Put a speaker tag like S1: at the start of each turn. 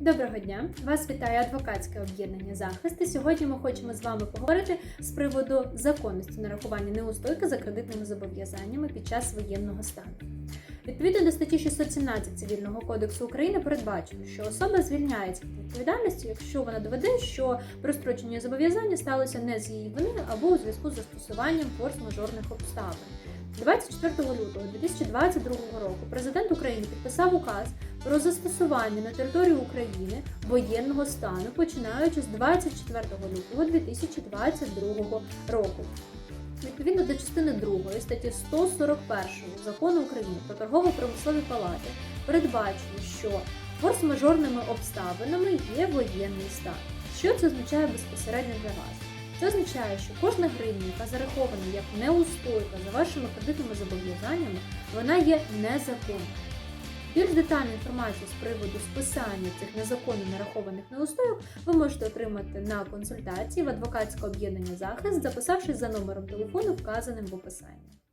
S1: Доброго дня! Вас вітає адвокатське об'єднання захист. І сьогодні ми хочемо з вами поговорити з приводу законності нарахування неустойки за кредитними зобов'язаннями під час воєнного стану. Відповідно до статті 617 Цивільного кодексу України передбачено, що особа звільняється від відповідальності, якщо вона доведе, що прострочення зобов'язання сталося не з її вини або у зв'язку з застосуванням форс-мажорних обставин. 24 лютого 2022 року президент України підписав указ про застосування на території України воєнного стану, починаючи з 24 лютого 2022 року. Відповідно до частини 2 статті 141 закону України про торгово-промислові палати передбачено, що форс-мажорними обставинами є воєнний стан. Що це означає безпосередньо для вас? Це означає, що кожна гривня, яка зарахована як неустойка за вашими кредитними зобов'язаннями, вона є незаконною. Більш детальну інформацію з приводу списання цих незаконно нарахованих неустойок ви можете отримати на консультації в адвокатське об'єднання захист, записавшись за номером телефону, вказаним в описанні.